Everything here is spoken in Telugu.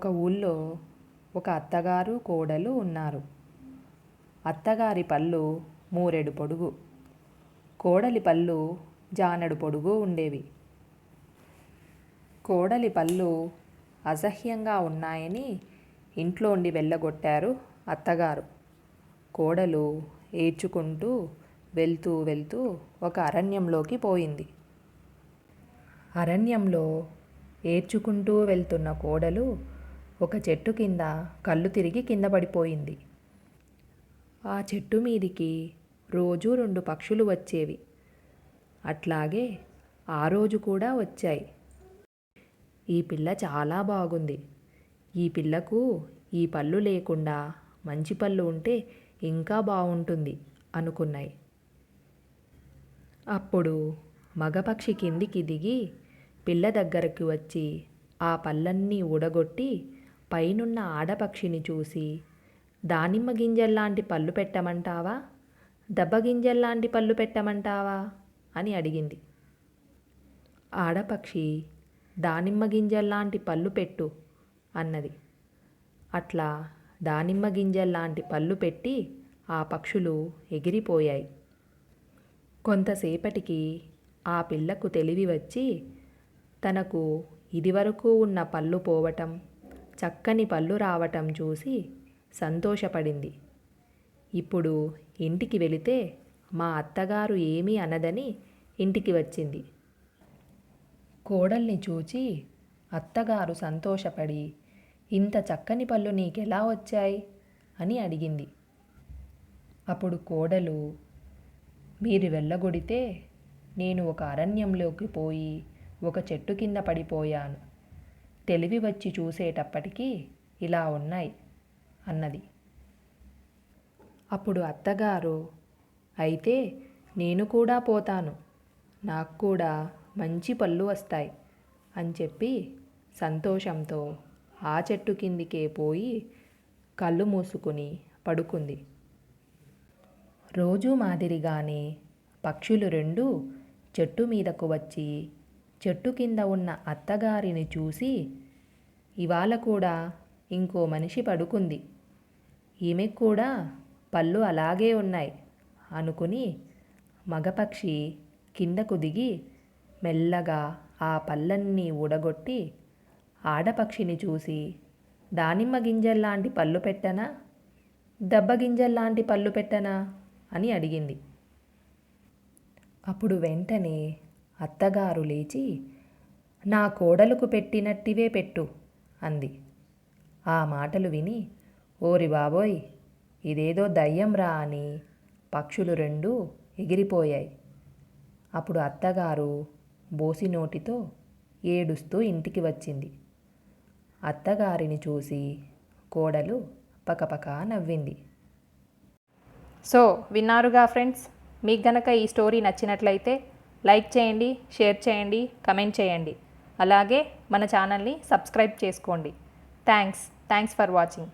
ఒక ఊళ్ళో ఒక అత్తగారు కోడలు ఉన్నారు. అత్తగారి పళ్ళు మూరెడు పొడుగు. కోడలి పళ్ళు జానెడు పొడుగు ఉండేవి. కోడలి పళ్ళు అసహ్యంగా ఉన్నాయని ఇంట్లోండి వెళ్ళగొట్టారు అత్తగారు. కోడలు ఏడ్చుకుంటూ వెళ్తూ వెళ్తూ ఒక అరణ్యంలోకి పోయింది. అరణ్యంలో ఏడ్చుకుంటూ వెళ్తున్న కోడలు ఒక చెట్టు కింద కళ్ళు తిరిగి కింద పడిపోయింది. ఆ చెట్టు మీదికి రోజు రెండు పక్షులు వచ్చేవి. అట్లాగే ఆ రోజు కూడా వచ్చాయి. ఈ పిల్ల చాలా బాగుంది. ఈ పిల్లకు ఈ పళ్ళు లేకుండా మంచి పళ్ళు ఉంటే ఇంకా బాగుంటుంది అనుకున్నాయి. అప్పుడు మగపక్షి కిందికి దిగి పిల్ల దగ్గరకు వచ్చి ఆ పళ్ళన్నీ ఊడగొట్టి పైనున్న ఆడపక్షిని చూసి దానిమ్మ గింజల్లాంటి పళ్ళు పెట్టమంటావా? దెబ్బ గింజల్లాంటి పళ్ళు పెట్టమంటావా? అని అడిగింది. ఆడపక్షి దానిమ్మ గింజల్లాంటి పళ్ళు పెట్టు అన్నది. అట్లా దానిమ్మ గింజల్లాంటి పళ్ళు పెట్టి ఆ పక్షులు ఎగిరిపోయాయి. కొంతసేపటికి ఆ పిల్లకు తెలివి వచ్చి తనకు ఇదివరకు ఉన్న పళ్ళు పోవటం చక్కని పళ్ళు రావటం చూసి సంతోషపడింది. ఇప్పుడు ఇంటికి వెళితే మా అత్తగారు ఏమీ అనదని ఇంటికి వచ్చింది. కోడల్ని చూచి అత్తగారు సంతోషపడి ఇంత చక్కని పళ్ళు నీకెలా వచ్చాయి? అని అడిగింది. అప్పుడు కోడలు మీరు వెళ్ళగొడితే నేను ఒక అరణ్యంలోకి పోయి ఒక చెట్టు కింద పడిపోయాను. తెలివి వచ్చి చూసేటప్పటికీ ఇలా ఉన్నాయి అన్నది. అప్పుడు అత్తగారు అయితే నేను కూడా పోతాను. నాకు కూడా మంచి పళ్ళు వస్తాయి అని చెప్పి సంతోషంతో ఆ చెట్టు కిందికే పోయి కళ్ళు మూసుకుని పడుకుంది. రోజు మాదిరిగానే పక్షులు రెండు చెట్టు మీదకు వచ్చి చెట్టు కింద ఉన్న అత్తగారిని చూసి ఇవాళ కూడా ఇంకో మనిషి పడుకుంది. ఈమెకు కూడా పళ్ళు అలాగే ఉన్నాయి అనుకుని మగపక్షి కిందకు దిగి మెల్లగా ఆ పళ్ళన్నీ ఊడగొట్టి ఆడపక్షిని చూసి దానిమ్మ గింజల్లాంటి పళ్ళు పెట్టనా? దెబ్బ గింజల్లాంటి పళ్ళు పెట్టనా? అని అడిగింది. అప్పుడు వెంటనే అత్తగారు లేచి నా కోడలకు పెట్టినట్టివే పెట్టు అంది. ఆ మాటలు విని ఓరి బాబోయ్ ఇదేదో దయ్యం రా అని పక్షులు రెండు ఎగిరిపోయాయి. అప్పుడు అత్తగారు బోసి నోటితో ఏడుస్తూ ఇంటికి వచ్చింది. అత్తగారిని చూసి కోడలు పకపక నవ్వింది. సో విన్నారుగా ఫ్రెండ్స్? మీకు గనక ఈ స్టోరీ నచ్చినట్లయితే లైక్ చేయండి షేర్ చేయండి కమెంట్ చేయండి. అలాగే మన ఛానల్ని సబ్స్క్రైబ్ చేసుకోండి. థ్యాంక్స్. Thanks for watching.